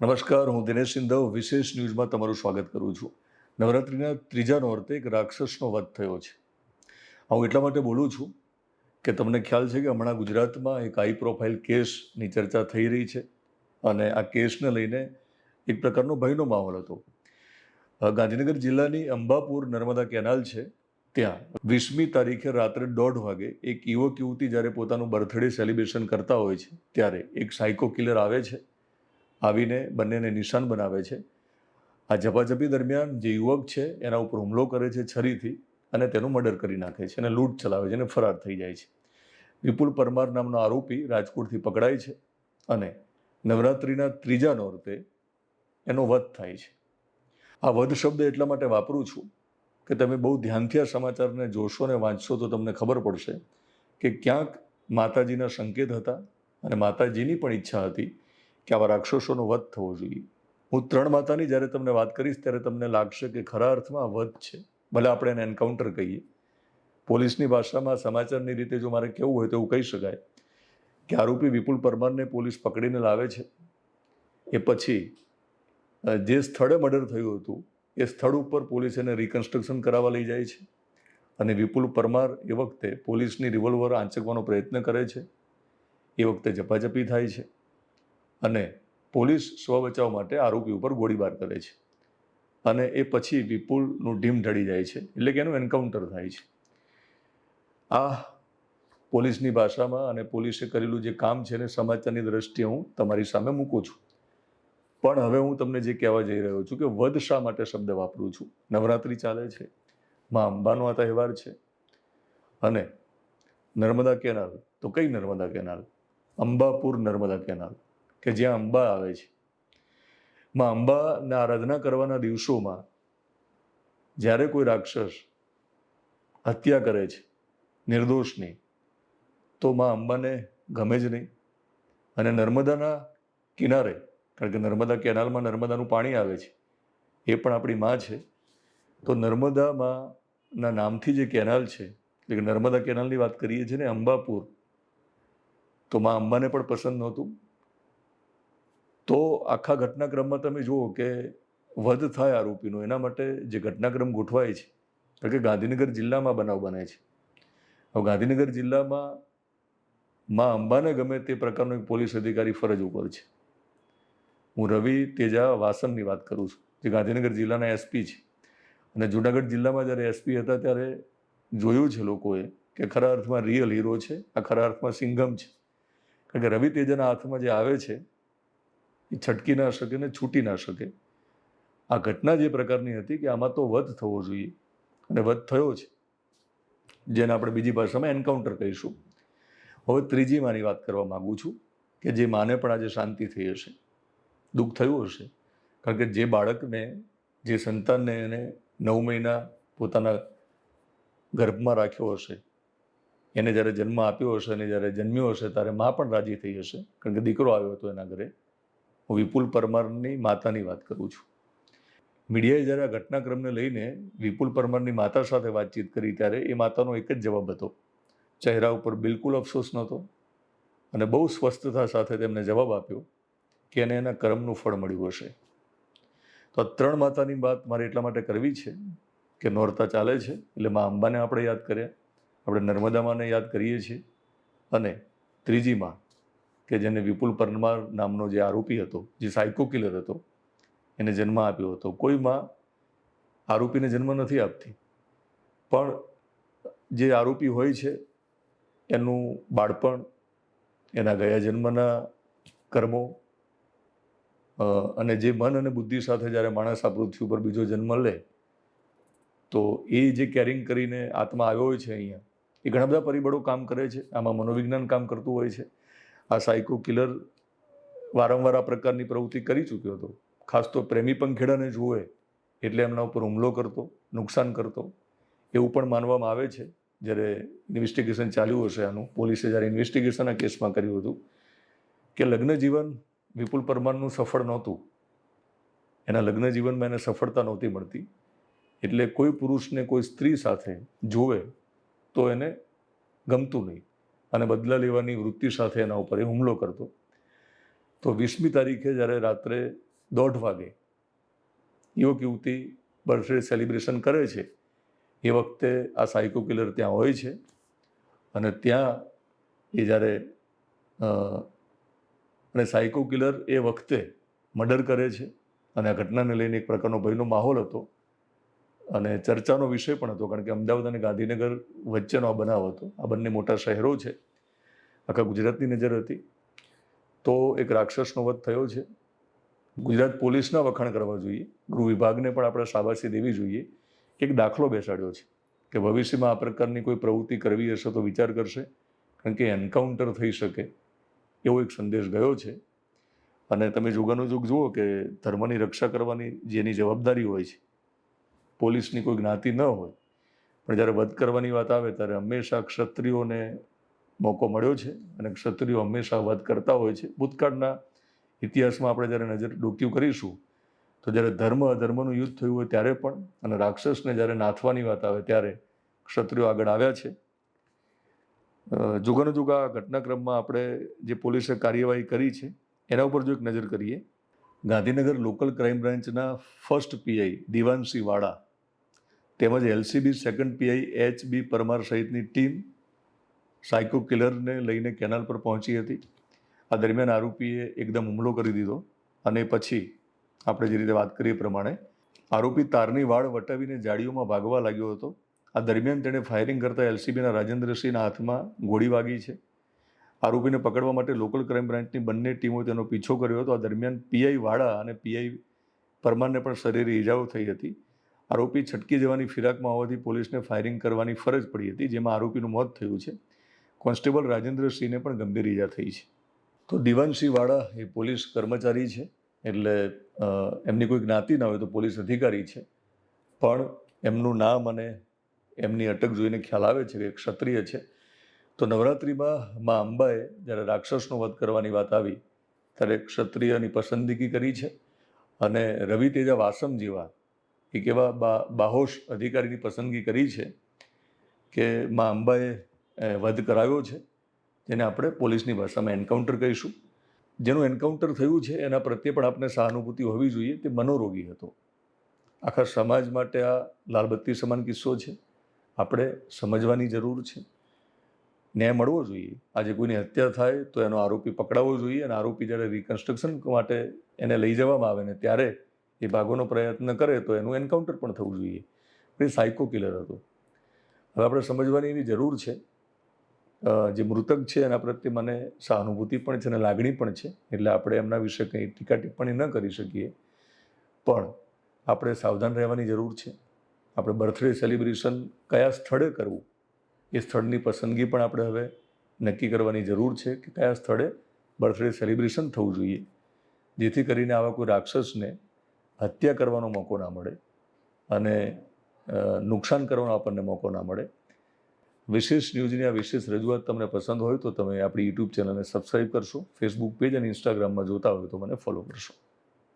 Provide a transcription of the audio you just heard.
નમસ્કાર, હું દિનેશ સિંધવ, વિશેષ ન્યૂઝમાં તમારું સ્વાગત કરું છું. નવરાત્રિના ત્રીજા નોરતે એક રાક્ષસનો વધ થયો છે. હું એટલા માટે બોલું છું કે તમને ખ્યાલ છે કે હમણાં ગુજરાતમાં એક હાઈ પ્રોફાઇલ કેસની ચર્ચા થઈ રહી છે અને આ કેસને લઈને એક પ્રકારનો ભયનો માહોલ હતો. ગાંધીનગર જિલ્લાની અંબાપુર નર્મદા કેનાલ છે. ત્યાં વીસમી તારીખે રાત્રે દોઢ વાગે એક યુવક યુવતી જ્યારે પોતાનું બર્થડે સેલિબ્રેશન કરતા હોય છે, ત્યારે એક સાયકો કિલર આવે છે. આવીને બંનેને નિશાન બનાવે છે. આ ઝપાઝપી દરમિયાન જે યુવક છે, એના ઉપર હુમલો કરે છે છરીથી અને તેનું મર્ડર કરી નાખે છે અને લૂંટ ચલાવે છે અને ફરાર થઈ જાય છે. વિપુલ પરમાર નામનો આરોપી રાજકોટથી પકડાય છે અને નવરાત્રિના ત્રીજા નોરતે એનો વધ થાય છે. આ વધ શબ્દ એટલા માટે વાપરું છું કે તમે બહુ ધ્યાનથી આ સમાચારને જોશો ને વાંચશો તો તમને ખબર પડશે કે ક્યાંક માતાજીના સંકેત હતા અને માતાજીની પણ ઈચ્છા હતી કે આવા રાક્ષસોનો વધ થવો જોઈએ. હું ત્રણ માતાની જ્યારે તમને વાત કરીશ ત્યારે તમને લાગશે કે ખરા અર્થમાં વધ છે. ભલે આપણે એને એન્કાઉન્ટર કહીએ. પોલીસની ભાષામાં સમાચારની રીતે જો મારે કહેવું હોય તો એવું કહી શકાય કે આરોપી વિપુલ પરમારને પોલીસ પકડીને લાવે છે. એ પછી જે સ્થળે મર્ડર થયું હતું, એ સ્થળ ઉપર પોલીસ એને રિકન્સ્ટ્રક્શન કરાવવા લઈ જાય છે. અને વિપુલ પરમાર એ વખતે પોલીસની રિવોલ્વર આંચકવાનો પ્રયત્ન કરે છે. એ વખતે ઝપાઝપી થાય છે. અને પોલીસ સ્વ બચાવ માટે આરોપી ઉપર ગોળીબાર કરે છે. અને એ પછી વિપુલનું ઢીમ ઢળી જાય છે, એટલે કે એનું એન્કાઉન્ટર થાય છે. આ પોલીસની ભાષામાં અને પોલીસે કરેલું જે કામ છે એને સમાચારની દ્રષ્ટિએ હું તમારી સામે મૂકું છું. પણ હવે હું તમને જે કહેવા જઈ રહ્યો છું કે વધ શા માટે શબ્દ વાપરું છું? નવરાત્રિ ચાલે છે, મા અંબાનો આ તહેવાર છે, અને નર્મદા કેનાલ. તો કઈ નર્મદા કેનાલ? અંબાપુર નર્મદા કેનાલ. કે જ્યાં અંબા આવે છે. માં અંબાના આરાધના કરવાના દિવસોમાં જ્યારે કોઈ રાક્ષસ હત્યા કરે છે નિર્દોષની તો માં અંબાને ગમે જ નહીં અને નર્મદાના કિનારે, કારણ કે નર્મદા કેનાલમાં નર્મદાનું પાણી આવે છે, એ પણ આપણી માં છે, તો નર્મદામાંના નામથી જે કેનાલ છે, એટલે કે નર્મદા કેનાલની વાત કરીએ છીએ ને અંબાપુર, તો માં અંબાને પણ પસંદ નહોતું. તો આખા ઘટનાક્રમમાં તમે જુઓ કે વધ થાય આરોપીનો, એના માટે જે ઘટનાક્રમ ગોઠવાય છે કારણ કે ગાંધીનગર જિલ્લામાં બનાવ બને છે. હવે ગાંધીનગર જિલ્લામાં માં અંબાને ગમે તે પ્રકારનો એક પોલીસ અધિકારી ફરજ ઉપર છે. હું રવિ તેજા વાસનની વાત કરું છું, જે ગાંધીનગર જિલ્લાના એસપી છે. અને જુનાગઢ જિલ્લામાં જ્યારે એસપી હતા ત્યારે જોયું છે લોકોએ કે ખરા અર્થમાં રિયલ હીરો છે, આ ખરા અર્થમાં સિંઘમ છે. કારણ કે રવિ તેજાના હાથમાં જે આવે છે એ છટકી ના શકે ને છૂટી ના શકે. આ ઘટના જે પ્રકારની હતી કે આમાં તો વધ થવો જોઈએ અને વધ થયો છે, જેને આપણે બીજી ભાષામાં એન્કાઉન્ટર કહીશું. હવે ત્રીજી માની વાત કરવા માગું છું કે જે માને પણ આજે શાંતિ થઈ હશે, દુઃખ થયું હશે, કારણ કે જે બાળકને, જે સંતાનને એને નવ મહિના પોતાના ગર્ભમાં રાખ્યો હશે, એને જ્યારે જન્મ આપ્યો હશે અને જ્યારે જન્મ્યો હશે, ત્યારે મા પણ રાજી થઈ હશે, કારણ કે દીકરો આવ્યો હતો એના ઘરે. હું વિપુલ પરમારની માતાની વાત કરું છું. મીડિયાએ જ્યારે આ ઘટનાક્રમને લઈને વિપુલ પરમારની માતા સાથે વાતચીત કરી ત્યારે એ માતાનો એક જ જવાબ હતો. ચહેરા ઉપર બિલકુલ અફસોસ નહોતો અને બહુ સ્વસ્થતા સાથે તેમને જવાબ આપ્યો કે એને એના કર્મનું ફળ મળ્યું હશે. તો આ ત્રણ માતાની વાત મારે એટલા માટે કરવી છે કે નોરતા ચાલે છે એટલે મા અંબાને આપણે યાદ કર્યા. આપણે નર્મદા માને યાદ કરીએ છીએ અને ત્રીજી માં કે જેને વિપુલ પરમાર નામનો જે આરોપી હતો, જે સાયકો કિલર હતો, એને જન્મ આપ્યો હતો. કોઈ માં આરોપીને જન્મ નથી આપતી. પણ જે આરોપી હોય છે, એનું બાળપણ, એના ગયા જન્મના કર્મો અને જે મન અને બુદ્ધિ સાથે જ્યારે માણસ આ પૃથ્વી ઉપર બીજો જન્મ લે, તો એ જે કેરિંગ કરીને આત્મા આવ્યો હોય છે અહીંયા, એ ઘણા બધા પરિબળો કામ કરે છે. આમાં મનોવિજ્ઞાન કામ કરતું હોય છે. આ સાયકો કિલર વારંવાર આ પ્રકારની પ્રવૃત્તિ કરી ચૂક્યો હતો. ખાસ તો પ્રેમી પંખેડાને જુએ, એટલે એમના ઉપર હુમલો કરતો, નુકસાન કરતો. એવું પણ માનવામાં આવે છે. જ્યારે ઇન્વેસ્ટિગેશન ચાલ્યું હશે આનું, પોલીસે જ્યારે ઇન્વેસ્ટિગેશન આ કેસમાં કર્યું હતું કે લગ્ન જીવન વિપુલ પરમારનું સફળ નહોતું. એના લગ્ન જીવનમાં એને સફળતા નહોતી મળતી. એટલે કોઈ પુરુષને કોઈ સ્ત્રી સાથે જોવે તો એને ગમતું નહીં. અને બદલા લેવાની વૃત્તિ સાથે એના ઉપર એ હુમલો કરતો. તો વીસમી તારીખે જ્યારે રાત્રે દોઢ વાગે યુવક યુવતી બર્થડે સેલિબ્રેશન કરે છે, એ વખતે આ સાયકો કિલર ત્યાં હોય છે અને ત્યાં એ જ્યારે અને સાયકો કિલર એ વખતે મર્ડર કરે છે અને આ ઘટનાને લઈને એક પ્રકારનો ભયનો માહોલ હતો. અને ચર્ચાનો વિષય પણ હતો, કારણ કે અમદાવાદ અને ગાંધીનગર વચ્ચેનો આ બનાવ હતો. આ બંને મોટા શહેરો છે. આખા ગુજરાતની નજર હતી. તો એક રાક્ષસનો વધ થયો છે. ગુજરાત પોલીસના વખાણ કરવા જોઈએ. ગૃહ વિભાગને પણ આપણે શાબાશી દેવી જોઈએ એક દાખલો બેસાડ્યો છે કે ભવિષ્યમાં આ પ્રકારની કોઈ પ્રવૃત્તિ કરવી હશે તો વિચાર કરશે, કારણ કે એન્કાઉન્ટર થઈ શકે એવો એક સંદેશ ગયો છે. અને તમે જોગાનુજોગ જુઓ કે ધર્મની રક્ષા કરવાની જેની જવાબદારી હોય છે પોલીસની કોઈ જ્ઞાતિ ન હોય. પણ જ્યારે વધ કરવાની વાત આવે ત્યારે હંમેશા ક્ષત્રિયોને મોકો મળ્યો છે અને ક્ષત્રિયો હંમેશા વધ કરતા હોય છે. ભૂતકાળના ઇતિહાસમાં આપણે જ્યારે નજર ડોક્યું કરીશું, તો જ્યારે ધર્મ અધર્મનું યુદ્ધ થયું હોય ત્યારે પણ અને રાક્ષસને જ્યારે નાથવાની વાત આવે ત્યારે ક્ષત્રિયો આગળ આવ્યા છે. જુગાનો જુગા ઘટનાક્રમમાં આપણે જે પોલીસે કાર્યવાહી કરી છે, એના ઉપર જો એક નજર કરીએ, ગાંધીનગર લોકલ ક્રાઇમ બ્રાન્ચના ફર્સ્ટ પીઆઈ દિવાનસિંહ વાડા તેમજ LCB second PI H B Parmar સહિતની ટીમ સાયકો કિલરને લઈને કેનાલ પર પહોંચી હતી. આ દરમિયાન આરોપીએ એકદમ હુમલો કરી દીધો અને પછી આપણે જે રીતે વાત કરીએ પ્રમાણે આરોપી તારની વાળ વટાવીને જાળીઓમાં ભાગવા લાગ્યો હતો. આ દરમિયાન તેણે ફાયરિંગ કરતા એલસીબીના રાજેન્દ્રસિંહના હાથમાં ગોળી વાગી છે. આરોપીને પકડવા માટે લોકલ ક્રાઇમ બ્રાન્ચની બંને ટીમો તેનો પીછો કર્યો હતો. આ દરમિયાન પીઆઈ વાળા અને પીઆઈ પરમારને પણ શરીરે ઈજાઓ થઈ હતી. આરોપી છટકી જવાની ફિરાકમાં હોવાથી પોલીસને ફાયરિંગ કરવાની ફરજ પડી હતી, જેમાં આરોપીનું મોત થયું છે. કોન્સ્ટેબલ રાજેન્દ્રસિંહને પણ ગંભીર ઈજા થઈ છે. તો દિવાનસિંહ વાળા એ પોલીસ કર્મચારી છે, એટલે એમની કોઈ જ્ઞાતિ ના હોય તો પોલીસ અધિકારી છે. પણ એમનું નામ અને એમની અટક જોઈને ખ્યાલ આવે છે કે એક ક્ષત્રિય છે. તો નવરાત્રિમાં મા અંબાએ જ્યારે રાક્ષસનો વધ કરવાની વાત આવી, ત્યારે ક્ષત્રિયની પસંદગી કરી છે અને રવિ તેજા વાસમ જેવા એક એવા બા, બાહોશ અધિકારીની પસંદગી કરી છે કે મા અંબાએ વધ કરાવ્યો છે, જેને આપણે પોલીસની ભાષામાં એન્કાઉન્ટર કહીશું. જેનું એન્કાઉન્ટર થયું છે, એના પ્રત્યે પણ આપણે સહાનુભૂતિ હોવી જોઈએ તે મનોરોગી હતો. આખા સમાજ માટે આ લાલબત્તી સમાન કિસ્સો છે. આપણે સમજવાની જરૂર છે. ન્યાય મળવો જોઈએ. આજે કોઈની હત્યા થાય તો એનો આરોપી પકડાવવો જોઈએ અને આરોપી જ્યારે રિકન્સ્ટ્રક્શન માટે એને લઈ જવામાં આવે ને ત્યારે એ ભાગવાનો પ્રયત્ન કરે તો એનું એન્કાઉન્ટર પણ થવું જોઈએ. એ સાયકો કિલર હતો. હવે આપણે સમજવાની એની જરૂર છે. જે મૃતક છે એના પ્રત્યે મને સહાનુભૂતિ પણ છે અને લાગણી પણ છે. એટલે આપણે એમના વિશે કંઈ ટીકા ટિપ્પણી ન કરી શકીએ. પણ આપણે સાવધાન રહેવાની જરૂર છે. આપણે બર્થડે સેલિબ્રેશન કયા સ્થળે કરવું? એ સ્થળની પસંદગી પણ આપણે હવે નક્કી કરવાની જરૂર છે કે કયા સ્થળે બર્થડે સેલિબ્રેશન થવું જોઈએ. જેથી કરીને આવા કોઈ રાક્ષસને હત્યા કરવાનો મોકો ના મળે અને નુકસાન કરવાનો આપણને મોકો ના મળે. વિશેષ ન્યૂઝની આ વિશેષ રજૂઆત તમને પસંદ હોય તો તમે આપણી યુટ્યુબ ચેનલને સબસ્ક્રાઈબ કરશો, ફેસબુક પેજ અને ઇન્સ્ટાગ્રામમાં જોતા હોય તો મને ફોલો કરશો.